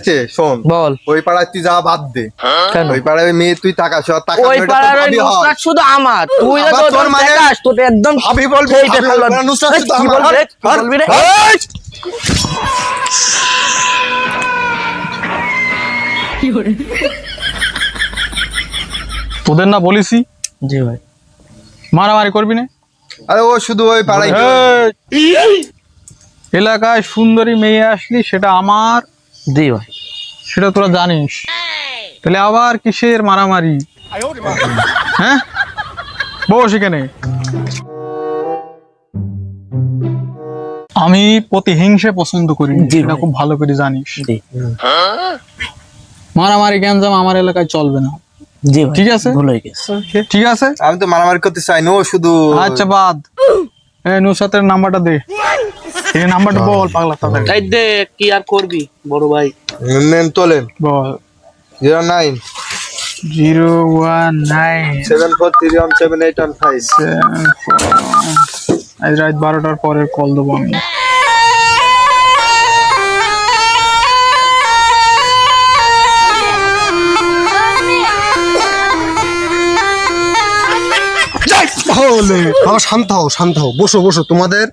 আসছে শোন বল। ওই পাড়ায় তুই যা বাদ দে। ওই পাড়ায় মেয়ে তুই টাকা সব টাকা ওই পাড়ার ওই নুসরাত শুধু আমার। তুই যে তোর তোর মানে- তোর একদম ভাবি বলবি, নুসরাত শুধু আমার। বলবি রে? রে? হাট। তোদের না বলিসি জি ভাই। মারামারি করবি না? আরে ও শুধু ওই পাড়ায় এলাকায় সুন্দরী মেয়ে আসলি সেটা আমার। জি ভাই। সেটা তোরা জানিস। তাহলে আবার কিসের মারামারি? হ্যাঁ? বস এখানে। আমি প্রতিহিংসে পছন্দ করি এটা খুব ভালো করে জানিস। মারামারি গ্যাঞ্জাম আমার এলাকায় চলবে না। জি ঠিক আছে। ভুল হয়ে গেছে। ঠিক আছে? আমি তো মারামারি করতে চাই না ও শুধু আচ্ছা বাদ। এই নুসাতের নাম্বারটা দে। এই নাম্বারটা বল পাগলা তাড়াতাড়ি। তাই দে কি আর করবি বড় ভাই? নেন তোলেন। বল। Zero nine. Zero one nine. Seven four three one seven eight one five. আজ রাত বারোটার পরে কল দেবো আমি। শান্ত হও শান্ত হও। বসো বসো। তোমাদের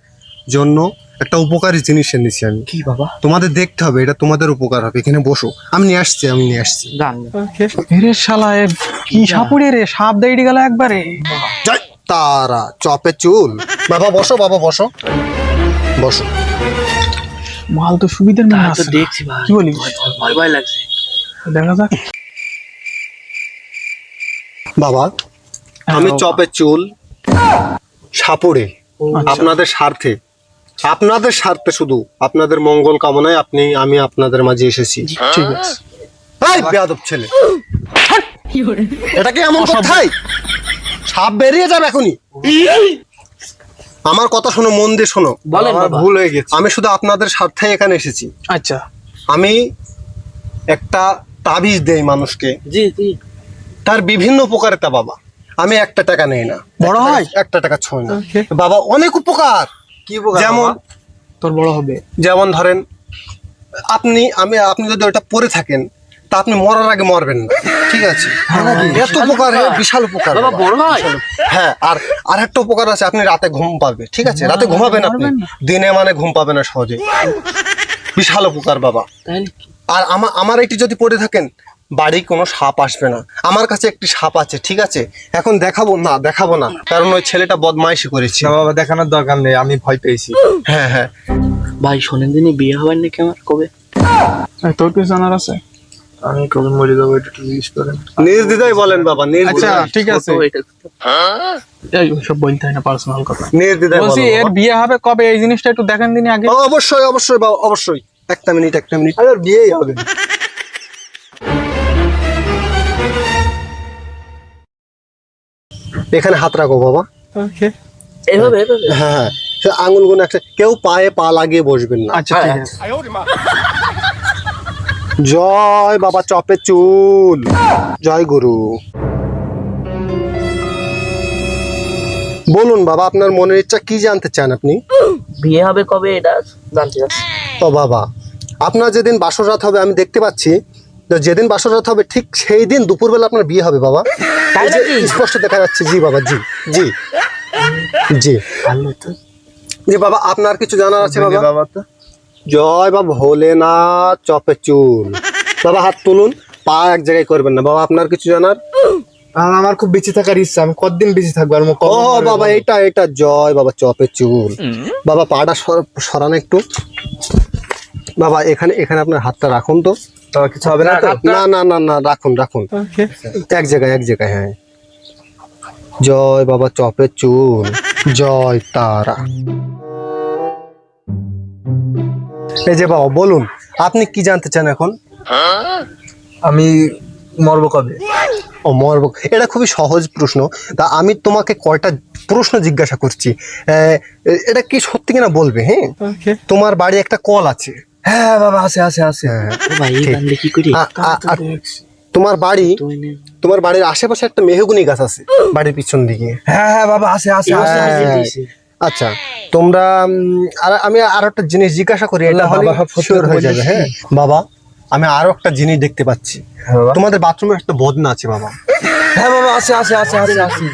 জন্য একটা উপকারী জিনিস এনেছি আমি। কি বাবা? তোমাদের দেখতে হবে এটা তোমাদের উপকার হবে। এখানে বসো। আমি নিয়ে আসছি আমি নিয়ে আসছি। জান। রে শালা এ কি সাপুড়ে রে? সাপ দেড়ি গেল একবারে। যাই, তারা চপে চুল। বাবা বসো বাবা বসো। বসো। মাল তো সুবিধার মেয়ে আছে। দেখছি ভাই। কি বলিস? ভয় ভয় লাগছে। দেখা যাক। বাবা হ্যাঁ, আমি চপে চুল সাপুড়ে। আচ্ছা। আপনাদের স্বার্থে। আপনাদের স্বার্থে শুধু আপনাদের মঙ্গল কামনায় আপনি আমি আপনাদের মাঝে এসেছি। ঠিক আছে। এই বেয়াদব ছেলে। এটা কি এমন কথাই? সাপ বেরিয়ে যাবে এখনই। আমার কথা শোনো মন দিয়ে শোনো। বলেন আমার ভুল হয়ে গেছে। আমি শুধু আপনাদের স্বার্থে এখানে এসেছি। আচ্ছা। আমি একটা তাবিজ দেই মানুষকে। জি জি। তার বিভিন্ন উপকারিতা বাবা। আমি একটা টাকা নেই না। বড় হয়? একটা টাকা ছয় না। বাবা অনেক উপকার। কি উপকার যেমন তোর বড় হবে। যেমন ধরেন আপনি আমি আপনি যদি ওটা পরে থাকেন তা আপনি মরার আগে মরবেন না। ঠিক আছে? এত উপকার বিশাল উপকার বাবা বাবা। বড় হয় হ্যাঁ আর আর একটা উপকার আছে আপনি রাতে ঘুম পাবে। ঠিক আছে? রাতে ঘুমাবেন আপনি। দিনে মানে ঘুম পাবে না সহজে। বিশাল উপকার বাবা। আর আমার আমার এটি যদি পড়ে থাকেন বাড়ি কোনো সাপ আসবে না। আমার কাছে একটি সাপ আছে ঠিক আছে? এখন দেখাবো না দেখাবো না। কারণ ওই ছেলেটা বদমাইশি করেছে। না বাবা দেখানোর দরকার নেই আমি ভয় পেয়েছি। হ্যাঁ হ্যাঁ। ভাই শোনেন দিনই বিয়ে হবার নাকি আমার? কবে? তোর কিছু জানার আছে? আমি কবে মরে যাব এটা একটু জিজ্ঞেস করেন। নির্দ্বিধায় বলেন বাবা আচ্ছা ঠিক আছে। এই সব বলতে হয় না পার্সোনাল কথা। নির্দ্বিধায় বলছি এর বিয়ে হবে কবে? এই জিনিসটা একটু দেখেন দিনই আগে। অবশ্যই অবশ্যই বাবা অবশ্যই। একটা মিনিট একটা মিনিট। আরে বিয়েই হবে এখানে হাত রাখো বাবা। এভাবে হ্যাঁ হ্যাঁ সে আঙুলগুলো একটা কেউ পায়ে পা লাগিয়ে বসবেন না। আচ্ছা ঠিক আছে। জয় বাবা চপে চুল। জয় গুরু। বলুন বাবা আপনার মনের ইচ্ছা কি জানতে চান আপনি? বিয়ে হবে কবে? এটা জানতে চাচ্ছি। ও বাবা আপনার যেদিন বাসরাত হবে আমি দেখতে পাচ্ছি যেদিন বাসরাত হবে ঠিক সেই দিন দুপুরবেলা আপনার বিয়ে হবে বাবা? স্পষ্ট দেখা যাচ্ছে। জি বাবা জি জি। জি। জি বাবা আপনার কিছু জানার আছে বাবা? বাবা তো। জয় বাবা ভোলেনাথ চপে চুল বাবা হাত তুলুন পা এক জায়গায় করবেন না। বাবা আপনার কিছু জানার? আমার খুব বেঁচে থাকার ইচ্ছা। আমি কতদিন বেঁচে থাকব আর ও বাবা এটা এটা জয় বাবা চপে চুল বাবা পাটা সর- সরান একটু। বাবা এখানে এখানে আপনার হাতটা রাখুন তো। তো কিছু হবে না না না না না রাখুন রাখুন। এক জায়গায় এক জায়গায় হ্যাঁ। জয় বাবা চপে চুল জয় তারা। এই যে বাবা বলুন আপনি কি জানতে চান এখন? আমি মরবো কবে? ও মরব এটা খুবই সহজ প্রশ্ন। তা আমি তোমাকে কয়টা প্রশ্ন জিজ্ঞাসা করছি। আহ, এটা কি সত্যি কিনা বলবে হ্যাঁ? তোমার বাড়ি একটা কল আছে। হ্যাঁ বাবা আছে আছে আছে। হ্যাঁ। এই গান কি করি? আ- আ- আর তোমার বাড়ি? তোমার বাড়ির আশেপাশে একটা মেহগুনি গাছ আছে বাড়ির পিছন দিকে। হ্যাঁ হ্যাঁ বাবা আছে আছে আছে। আছে, হ্যাঁ। আচ্ছা তোমরা আর আমি আর একটা জিনিস জিজ্ঞাসা করি এটা হলে সব শিওর হয়ে যাবে হ্যাঁ। বাবা আমি আরও একটা জিনিস দেখতে পাচ্ছি। তোমাদের বাথরুমে একটা বদনা আছে বাবা। হ্যাঁ বাবা আসে আসে আসে আসে আসে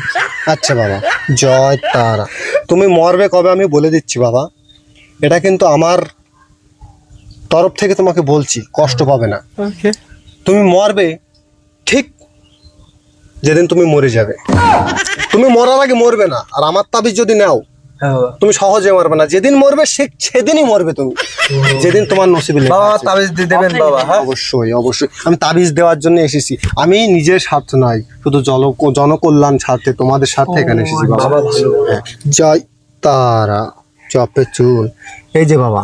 আচ্ছা বাবা। জয় তারা। তুমি মরবে কবে আমি বলে দিচ্ছি বাবা। এটা কিন্তু আমার তরফ থেকে তোমাকে বলছি কষ্ট পাবে না। তুমি মরবে ঠিক যেদিন তুমি মরে যাবে। তুমি মরার আগে মরবে না আর আমার তাবিজ যদি নাও হ্যাঁ তুমি সহজে মরবে না। যেদিন মরবে সে সেদিনই মরবে তুমি। যেদিন তোমার নসিবে বাবা তাবিজ দিয়ে দেবেন বাবা হ্যাঁ? অবশ্যই অবশ্যই। আমি তাবিজ দেওয়ার জন্য এসেছি। আমি নিজের স্বার্থ নাই শুধু জল জনকল্যাণ স্বার্থে তোমাদের স্বার্থে এখানে এসেছি বাবা। হ্যাঁ। জয় তারা চপে চুল। এই যে বাবা।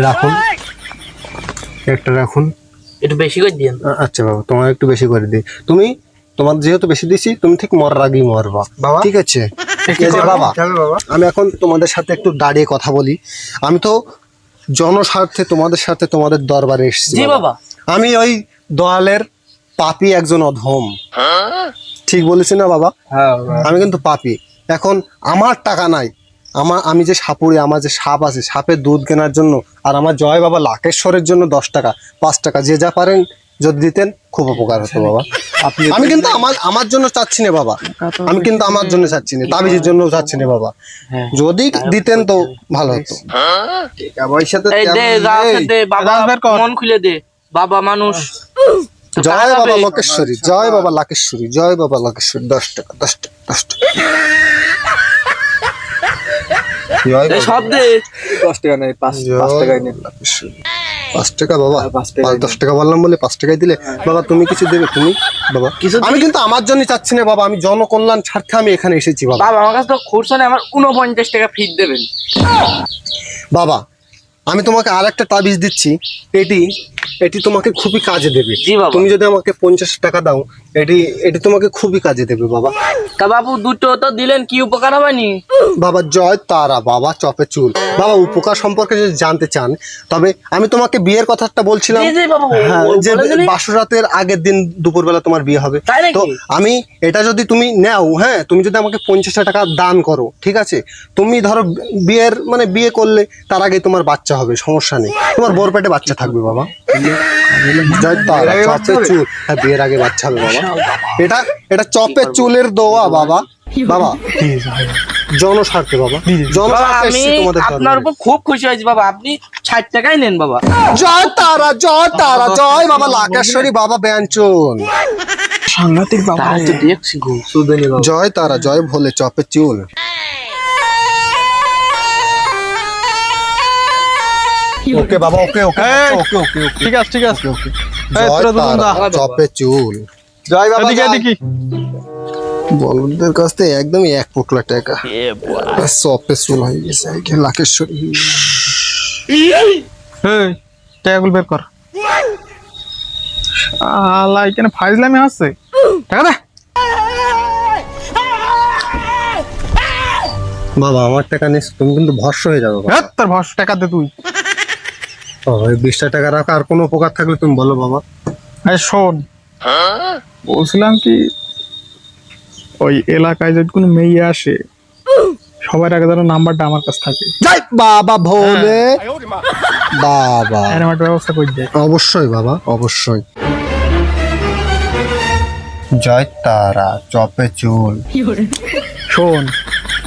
রাখুন। একটা রাখুন। একটু বেশি করে দিয়েন। আ- আচ্ছা বাবা তোমার একটু বেশি করে দিই। তুমি তোমার যেহেতু বেশি দিছি তুমি ঠিক মরার আগেই মরবা। বাবা? ঠিক আছে? বাবা? বাবা। আমি এখন তোমাদের সাথে একটু দাঁড়িয়ে কথা বলি। আমি তো জনস্বার্থে তোমাদের সাথে তোমাদের দরবারে এসেছি বাবা। বাবা। আমি ওই দয়ালের পাপি একজন অধম। ঠিক বলেছি না হ্যাঁ বাবা। আমি কিন্তু পাপি। এখন আমার টাকা নাই। আমার আমি যে সাপুরে আমার যে সাপ আছে সাপের দুধ কেনার জন্য আর আমার জয় বাবা লাকেশ্বরের জন্য দশ টাকা পাঁচ টাকা যে যা পারেন যদি দিতেন খুব উপকার হতো বাবা। আপনি আমি কিন্তু আমার আমার জন্য চাচ্ছি না বাবা। আমি কিন্তু আমার জন্য চাচ্ছি না তাবিজের জন্য চাচ্ছি না বাবা। হ্যাঁ। যদি দিতেন তো ভালো হতো। মন খুলে দে বাবা মানুষ। জয় বাবা। লোকেশ্বরী জয় বাবা লাকেশ্বরী জয় বাবা লাকেশ্বরী দশ টাকা দশ টাকা দশ টাকা। সব দে। দশ টাকা নেই পাঁচ নেই। পাঁচ টাকা বাবা। পাঁচ পাঁচ দশ টাকা বললাম বলে পাঁচ টাকায় দিলে। বাবা তুমি কিছু দেবে? তুমি? বাবা। কিছু আমি কিন্তু আমার জন্য চাচ্ছি না বাবা। আমি জনকল্যাণ স্বার্থে আমি এখানে এসেছি বাবা। বাবা আমার কাছে তো খুরসা নেই আমার উনপঞ্চাশ টাকা ফিট দেবেন। বাবা আমি তোমাকে আর একটা তাবিজ দিচ্ছি। এটি এটি তোমাকে খুবই কাজে দেবে। তুমি যদি আমাকে পঞ্চাশ টাকা দাও এটি এটি তোমাকে খুবই কাজে দেবে বাবা। তা বাবু দুটো তো দিলেন কি উপকার হবেনি বাবা জয় তারা বাবা চপে চুল। বাবা উপকার সম্পর্কে যদি জানতে চান তবে আমি তোমাকে বিয়ের কথাটা বলছিলাম। হ্যাঁ যে দিলি। আগের দিন দুপুরবেলা তোমার বিয়ে হবে। তো আমি এটা যদি তুমি নাও হ্যাঁ তুমি যদি আমাকে পঞ্চাশ টাকা দান করো ঠিক আছে? তুমি ধরো বিয়ের মানে বিয়ে করলে তার আগে তোমার বাচ্চা হবে সমস্যা নেই। তোমার বোর পেটে বাচ্চা থাকবে বাবা। বাচ্চা চপের? চুল হ্যাঁ বিয়ের আগে বাচ্চা হবে বাবা। এটা এটা চপের চুলের দোয়া বাবা। বাবা জনস্বার্থে বাবা। বাবা জনস্বার্থে তোমাদের আপনার উপর খুব খুশি হয়েছি বাবা। আপনি ষাট টাকাই নেন বাবা। জয় তারা জয় তারা জয় বাবা লাকেশ্বরী বাবা ব্যঞ্চন। সাংঘাতিক বাবা দেখছি গো জয় তারা জয় ভোলে চপে চুল। ওকে বাবা ওকে ওকে ওকে ওকে ওকে ঠিক আছে ঠিক আছে। যা। চপে চুল। জয় বাবা এদিকে। এদিকে। বলদের কাছ থেকে একদমই এক পোকলা টাকা। চপে চুল হয়ে গেছে এই লাকেশ্বরী। এই টাকাগুলো বের কর। শালা এখানে ফাইজলামি আছে টাকা দে। বাবা আমার টাকা নিস তুমি কিন্তু ভস্য হয়ে যাবে। হ্যাঁ তোর ভস টাকা দে তুই। এই বিশটা টাকা রাখা আর কোনো উপকার থাকলে তুমি বলো বাবা। এই শোন বলছিলাম কি ওই এলাকায় যদি কোনো মেয়ে আসে সবার আগে ধরো নাম্বারটা আমার কাছে থাকে। জয় বাবা ভোলে। বাবা। এরকম একটা ব্যবস্থা করে দে। অবশ্যই বাবা অবশ্যই। জয় তারা চপে চুল। শোন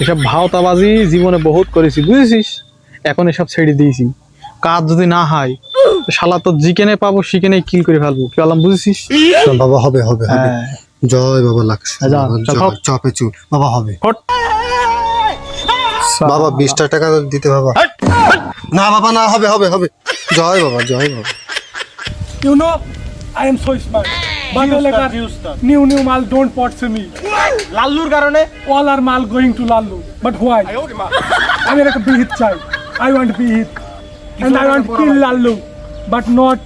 এসব ভাওতাবাজি জীবনে বহুত করেছি বুঝেছিস? এখন এসব ছেড়ে দিয়েছি। কাজ যদি না হয় শালা তো জিকেনে পাবো শিকেনে কিল করে ফেলব কি বললাম বুঝেছিস বাবা হবে হবে হবে হ্যাঁ জয় বাবা হোক। চপে চুল বাবা হবে বাবা বিশটা টাকা দিতে বাবা না বাবা না হবে হবে হবে জয় বাবা জয় বাবা know, I am so smart. But like new new mal don't watch me. লাল্লুর কারণে mal going to Lallu. But why? I mean like a behit child. I want behit. And I want to kill Lallu. But not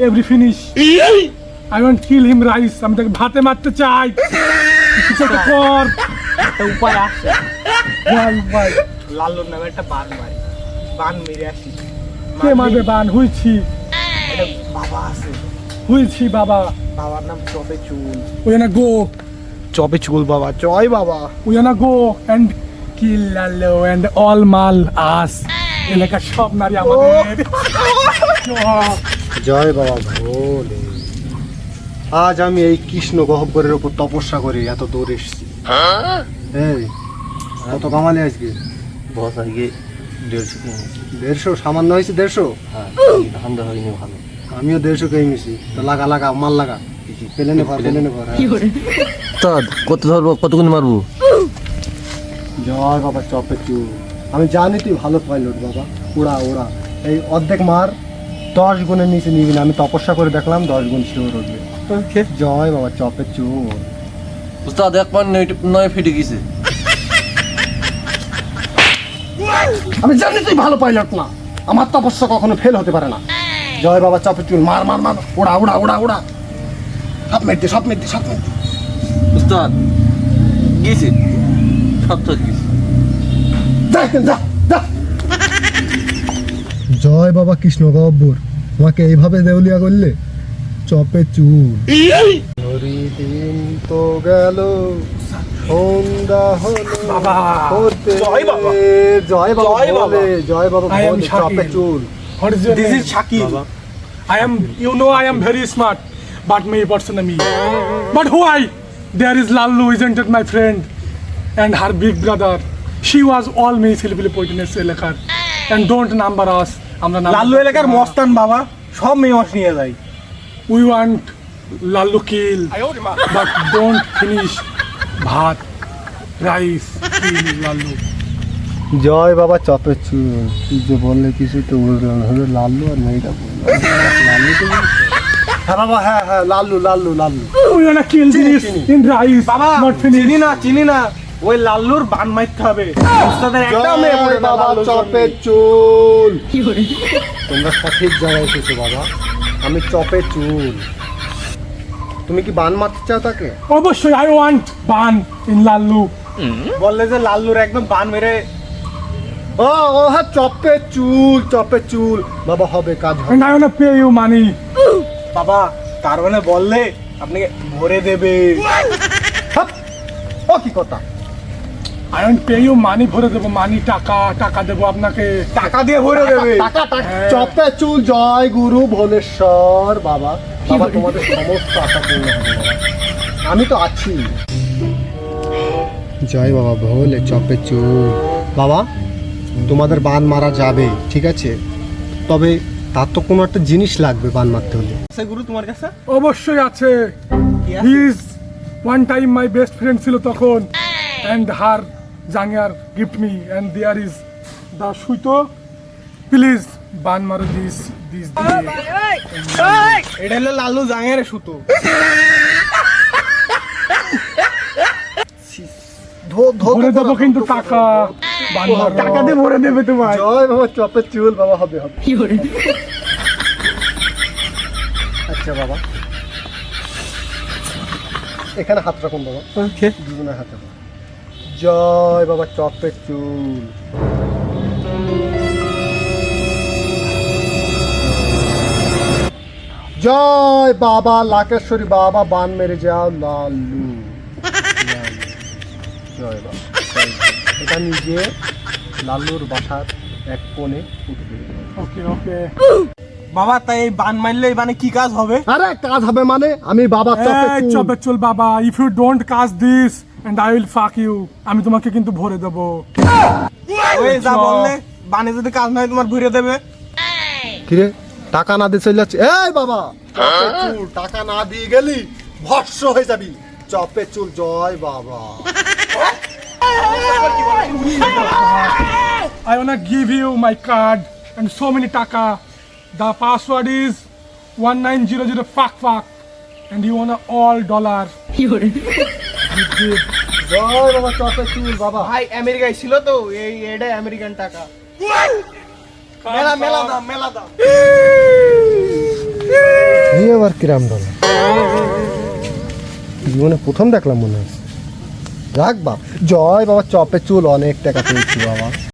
every finish. I want to kill him rice. আমি তাকে ভাতে মারতে চাই কিছু একটা কর একটা উপায় আছে ভাই ভাই লাল্লুর নামে একটা বান মারি বান মেরে আসি কে মারবে বান হুইছি বাবা আছে হুইছি বাবা বাবার নাম চপে চুল We gonna go. চপে চুল বাবা জয় বাবা We gonna go and kill Lallu and all mal us. এলাকার সব নারী আমাদের জয় বাবা ভোলে। আজ আমি এই কৃষ্ণ গহ্বরের উপর তপস্যা করে এত দূর এসেছি। এই কত কামালে আজকে? বস আজকে দেড়শো দেড়শো? সামান্য হয়েছে দেড়শো? হ্যাঁ ধান্দা হয়নি ভালো। আমিও দেড়শো কিনেছি তো লাগা লাগা মাল লাগা। পেলেনে ভর পেলেনে ভর কত ধরবো? কতক্ষণ মারবো? জয় বাবা চপে চু আমি জানি তুই ভালো পাইলট বাবা। উড়া উড়া এই অর্ধেক মার দশ গুণের নিচে নিবি না। আমি তপস্যা করে দেখলাম দশ গুণ শিওর উঠবে। জয় বাবা চপে চুর। উস্তাদ এক পয়েন্ট নয় নয় ফিটে গেছে। আমি জানি তুই ভালো পাইলট না। আমার তপস্যা কখনো ফেল হতে পারে না। জয় বাবা চপে চুল মার মার মার। উড়া উড়া উড়া উড়া সব মেরতে সব মেরতে সব মেরতে উস্তাদ গেছে। সব তো গেছে। জয় বাবা কৃষ্ণ গব্বর তোমাকে এইভাবে দেউলিয়া করলে চপে চুল হরি দিন তো গেল সন্ধ্যা হলো জয় বাবা। জয় বাবা জয় বাবা। I চপে চুল name? is Shakil. I am, you know, I am very smart, but me person me. But why? There is Lallu, isn't it, my friend? And her big brother. She was all মেয়ে ছেলেপিলে পয়টিনেস এলাকার and don't number আস আমরা লাল্লু এলাকার মস্তান বাবা সব মেয়ে মাস নিয়ে যাই we want Lallu kill but don't finish ভাত রাইস লাল্লু। জয় বাবা চতচু তুই যে বললে কিছু তো বুঝলো হলো লাল্লু আর মেয়েটা বলল হ্যাঁ বাবা হ্যাঁ হ্যাঁ লাল্লু লাল্লু লাল্লু। ওই না কিল জিনিস ইন রাইস বাবা চিনি না চিনি না। ওই লাল্লুর বান মারতে হবে। উস্তাদের একটা মেয়ে পড়ে বাবা চপে চুল। তোমরা সঠিক জায়গায় এসেছ বাবা। আমি চপে চুল। তুমি কি বান মারতে চাও তাকে? অবশ্যই I want ban in Lallu. বললে যে লাল্লুর একদম বান মেরে ও ও হ্যাঁ চপে চুল চপে চুল। বাবা হবে কাজ হবে। I wanna pay you money. বাবা তার মানে বললে আপনি ভরে দেবে। হাপ! ও কি কথা? Pay you money ভরে দেবো মানি টাকা টাকা দেবো আপনাকে। টাকা দিয়ে ভরে দেবে। টাকা টাকা। হ্যাঁ। চুল জয় গুরু ভুবনেশ্বর বাবা। বাবা তোমাদের সমস্ত আশা পূর্ণ হবে বাবা। আমি তো আছি। জয় বাবা ভোলে চপে চুল। বাবা তোমাদের বান মারা যাবে ঠিক আছে? তবে তার তো কোনো একটা জিনিস লাগবে বান মারতে হলে। আছে গুরু তোমার কাছে? অবশ্যই আছে? His one time my best friend ছিল তখন। And her জাঙ্গার gift me and there is the সুইতো please বান মারো দিস দিস এটা হলো লাল্লু জাঙের সুতো। ভরে দেবো কিন্তু টাকা। বান মারো। টাকা দিয়ে ভরে দেবে তোমার জয় বাবা চপে চুল বাবা হবে হবে। আচ্ছা বাবা। এখানে হাত রাখুন বাবা। দুজনের হাতে। জয় বাবা চপে চুল। জয় বাবা লাকেশ্বরী বাবা বান মেরে যাও লালু। জয় বাবা। এটা নিজে লাল্লুর বাসার এক কোণে উঠবে। ওকে ওকে। বাবা তাই এই বান মারলে মানে কি কাজ হবে? আরে কাজ হবে মানে আমি বাবা চপে এই চুল। চপে চল বাবা ইফ ইউ ডোন্ট কাজ this and I will fuck you আমি তোমাকে কিন্তু ভরে দেবো ওই যা। বললে বানে যদি কাজ নাই তোমার ভরে দেবে কিরে টাকা না দিয়ে চলে যাচ্ছে এই বাবা চুল টাকা না দিয়ে গেলি ভস্য হয়ে যাবি চপে চুল জয় বাবা I wanna give you my card and so many taka. The password is 1900 fuck fuck and you wanna all dollar. You give. জয় বাবা চপে চুল বাবা। ভাই আমেরিকায় ছিল তো এই এটা আমেরিকান টাকা। মেলা মেলা দাম মেলা দাম। এই আবার কিরাম ডলার জীবনে প্রথম দেখলাম মনে হচ্ছে রাখ বাপ জয় বাবা চপে চুল অনেক টাকা পেয়েছি বাবা।